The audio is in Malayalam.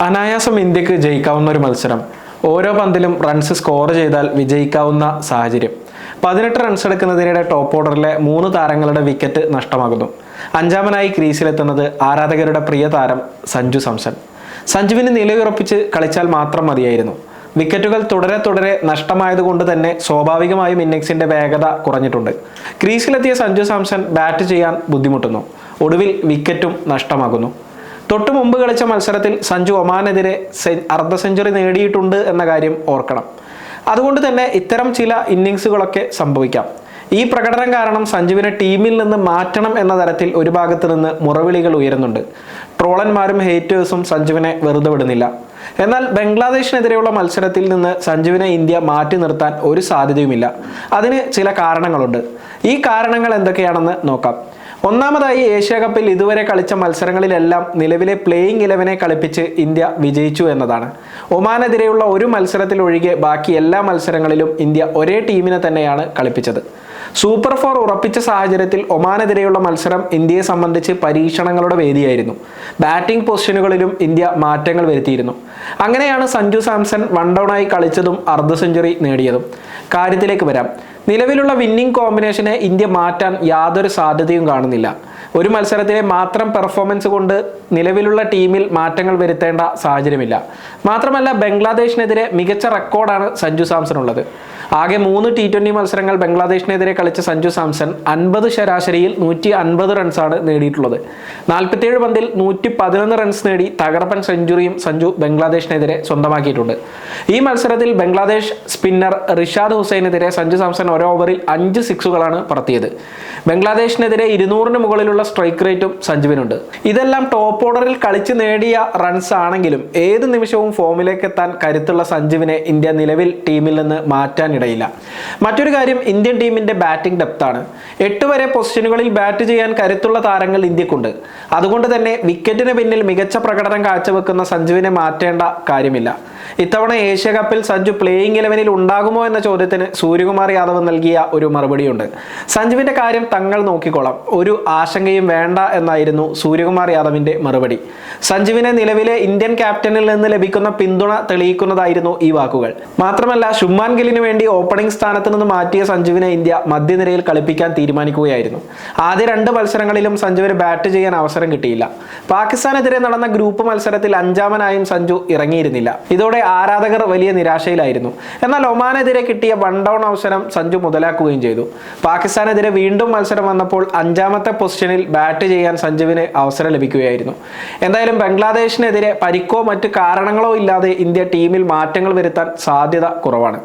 അനായാസം ഇന്ത്യയ്ക്ക് ജയിക്കാവുന്ന ഒരു മത്സരം. ഓരോ പന്തിലും റൺസ് സ്കോർ ചെയ്താൽ വിജയിക്കാവുന്ന സാഹചര്യം. പതിനെട്ട് റൺസ് എടുക്കുന്നതിനിടെ ടോപ്പ് ഓർഡറിലെ മൂന്ന് താരങ്ങളുടെ വിക്കറ്റ് നഷ്ടമാകുന്നു. അഞ്ചാമനായി ക്രീസിലെത്തുന്നത് ആരാധകരുടെ പ്രിയ താരം സഞ്ജു സംസൺ. സഞ്ജുവിന് നിലയുറപ്പിച്ച് കളിച്ചാൽ മാത്രം മതിയായിരുന്നു. വിക്കറ്റുകൾ തുടരെ തുടരെ നഷ്ടമായതുകൊണ്ട് തന്നെ സ്വാഭാവികമായും ഇന്നിങ്സിന്റെ വേഗത കുറഞ്ഞിട്ടുണ്ട്. ക്രീസിലെത്തിയ സഞ്ജു സാംസൺ ബാറ്റ് ചെയ്യാൻ ബുദ്ധിമുട്ടുന്നു. ഒടുവിൽ വിക്കറ്റും നഷ്ടമാകുന്നു. തൊട്ടു മുമ്പ് കളിച്ച മത്സരത്തിൽ സഞ്ജു ഒമാനെതിരെ അർദ്ധ സെഞ്ചുറി നേടിയിട്ടുണ്ട് എന്ന കാര്യം ഓർക്കണം. അതുകൊണ്ട് തന്നെ ഇത്തരം ചില ഇന്നിങ്സുകളൊക്കെ സംഭവിക്കാം. ഈ പ്രകടനം കാരണം സഞ്ജുവിനെ ടീമിൽ നിന്ന് മാറ്റണം എന്ന തരത്തിൽ ഒരു ഭാഗത്ത് നിന്ന് മുറവിളികൾ ഉയരുന്നുണ്ട്. ട്രോളന്മാരും ഹേറ്റേഴ്സും സഞ്ജുവിനെ വെറുതെ വിടുന്നില്ല. എന്നാൽ ബംഗ്ലാദേശിനെതിരെയുള്ള മത്സരത്തിൽ നിന്ന് സഞ്ജുവിനെ ഇന്ത്യ മാറ്റി നിർത്താൻ ഒരു സാധ്യതയുമില്ല. അതിന് ചില കാരണങ്ങളുണ്ട്. ഈ കാരണങ്ങൾ എന്തൊക്കെയാണെന്ന് നോക്കാം. ഒന്നാമതായി ഏഷ്യ കപ്പിൽ ഇതുവരെ കളിച്ച മത്സരങ്ങളിലെല്ലാം നിലവിലെ പ്ലേയിങ് ഇലവനെ കളിപ്പിച്ച് ഇന്ത്യ വിജയിച്ചു എന്നതാണ്. ഒമാനെതിരെയുള്ള ഒരു മത്സരത്തിൽ ഒഴികെ ബാക്കി എല്ലാ മത്സരങ്ങളിലും ഇന്ത്യ ഒരേ ടീമിനെ തന്നെയാണ് കളിപ്പിച്ചത്. സൂപ്പർ ഫോർ ഉറപ്പിച്ച സാഹചര്യത്തിൽ ഒമാനെതിരെയുള്ള മത്സരം ഇന്ത്യയെ സംബന്ധിച്ച് പരീക്ഷണങ്ങളുടെ വേദിയായിരുന്നു. ബാറ്റിംഗ് പൊസിഷനുകളിലും ഇന്ത്യ മാറ്റങ്ങൾ വരുത്തിയിരുന്നു. അങ്ങനെയാണ് സഞ്ജു സാംസൺ വൺ ഡൗണായി കളിച്ചതും അർദ്ധ സെഞ്ചുറി നേടിയതും. കാര്യത്തിലേക്ക് വരാം. നിലവിലുള്ള വിന്നിംഗ് കോമ്പിനേഷനെ ഇന്ത്യ മാറ്റാൻ യാതൊരു സാധ്യതയും കാണുന്നില്ല. ഒരു മത്സരത്തിലെ മാത്രം പെർഫോമൻസ് കൊണ്ട് നിലവിലുള്ള ടീമിൽ മാറ്റങ്ങൾ വരുത്തേണ്ട സാഹചര്യമില്ല. മാത്രമല്ല ബംഗ്ലാദേശിനെതിരെ മികച്ച റെക്കോർഡാണ് സഞ്ജു സാംസൺ ഉള്ളത്. ആകെ മൂന്ന് ടി ട്വന്റി മത്സരങ്ങൾ ബംഗ്ലാദേശിനെതിരെ കളിച്ച സഞ്ജു സാംസൺ അൻപത് ശരാശരിയിൽ നൂറ്റി അൻപത് റൺസാണ് നേടിയിട്ടുള്ളത്. നാൽപ്പത്തിയേഴ് പന്തിൽ നൂറ്റി പതിനൊന്ന് റൺസ് നേടി തകർപ്പൻ സെഞ്ചുറിയും സഞ്ജു ബംഗ്ലാദേശിനെതിരെ സ്വന്തമാക്കിയിട്ടുണ്ട്. ഈ മത്സരത്തിൽ ബംഗ്ലാദേശ് സ്പിന്നർ റിഷാദ് ഹുസൈനെതിരെ സഞ്ജു സാംസൺ ഓരോ ഓവറിൽ അഞ്ച് സിക്സുകളാണ് പറത്തിയത്. ബംഗ്ലാദേശിനെതിരെ ഇരുന്നൂറിന് മുകളിലുള്ള സ്ട്രൈക്ക് റേറ്റും സഞ്ജുവിനുണ്ട്. ഇതെല്ലാം ടോപ്പ് ഓർഡറിൽ കളിച്ച് നേടിയ റൺസ് ആണെങ്കിലും ഏത് നിമിഷവും ഫോമിലേക്ക് എത്താൻ കരുത്തുള്ള സഞ്ജുവിനെ ഇന്ത്യ നിലവിൽ ടീമിൽ നിന്ന് മാറ്റാനിടയില്ല മറ്റൊരു കാര്യം ഇന്ത്യൻ ടീമിന്റെ ബാറ്റിംഗ് ഡെപ്ത് ആണ്. എട്ട് വരെ പൊസിഷനുകളിൽ ബാറ്റ് ചെയ്യാൻ കരുത്തുള്ള താരങ്ങൾ ഇന്ത്യക്കുണ്ട്. അതുകൊണ്ട് തന്നെ വിക്കറ്റിന് പിന്നിൽ മികച്ച പ്രകടനം കാഴ്ചവെക്കുന്ന സഞ്ജുവിനെ മാറ്റേണ്ട കാര്യമില്ല. ഇത്തവണ ഏഷ്യ കപ്പിൽ സഞ്ജു പ്ലേയിങ് ഇലവനിൽ ഉണ്ടാകുമോ എന്ന ചോദ്യത്തിന് സൂര്യകുമാർ യാദവ് നൽകിയ ഒരു മറുപടിയുണ്ട്. സഞ്ജുവിന്റെ കാര്യം തങ്ങൾ നോക്കിക്കോളാം. ഒരു ആശങ്കയും വേണ്ട എന്നായിരുന്നു സൂര്യകുമാർ യാദവിന്റെ മറുപടി. സഞ്ജുവിനെ നിലവിലെ ഇന്ത്യൻ ക്യാപ്റ്റനിൽ നിന്ന് ലഭിക്കുന്ന പിന്തുണ തെളിയിക്കുന്നതായിരുന്നു ഈ വാക്കുകൾ. മാത്രമല്ല ഷുമാൻ ഗില്ലിന് വേണ്ടി ഓപ്പണിംഗ് സ്ഥാനത്ത് നിന്ന് മാറ്റിയ സഞ്ജുവിനെ ഇന്ത്യ മധ്യനിരയിൽ കളിപ്പിക്കാൻ തീരുമാനിക്കുകയായിരുന്നു. ആദ്യ രണ്ട് മത്സരങ്ങളിലും സഞ്ജുവിന് ബാറ്റ് ചെയ്യാൻ അവസരം കിട്ടിയില്ല. പാകിസ്ഥാനെതിരെ നടന്ന ഗ്രൂപ്പ് മത്സരത്തിൽ അഞ്ചാമനായും സഞ്ജു ഇറങ്ങിയിരുന്നില്ല. ഇതോടെ ആരാധകർ വലിയ നിരാശയിലായിരുന്നു. എന്നാൽ ഒമാനെതിരെ കിട്ടിയ വൺ ഡൗൺ അവസരം സഞ്ജു മുതലാക്കുകയും ചെയ്തു. പാകിസ്ഥാനെതിരെ വീണ്ടും മത്സരം വന്നപ്പോൾ അഞ്ചാമത്തെ പൊസിഷനിൽ ബാറ്റ് ചെയ്യാൻ സഞ്ജുവിന് അവസരം ലഭിക്കുകയായിരുന്നു. എന്തായാലും ബംഗ്ലാദേശിനെതിരെ പരിക്കോ മറ്റ് കാരണങ്ങളോ ഇല്ലാതെ ഇന്ത്യ ടീമിൽ മാറ്റങ്ങൾ വരുത്താൻ സാധ്യത കുറവാണ്.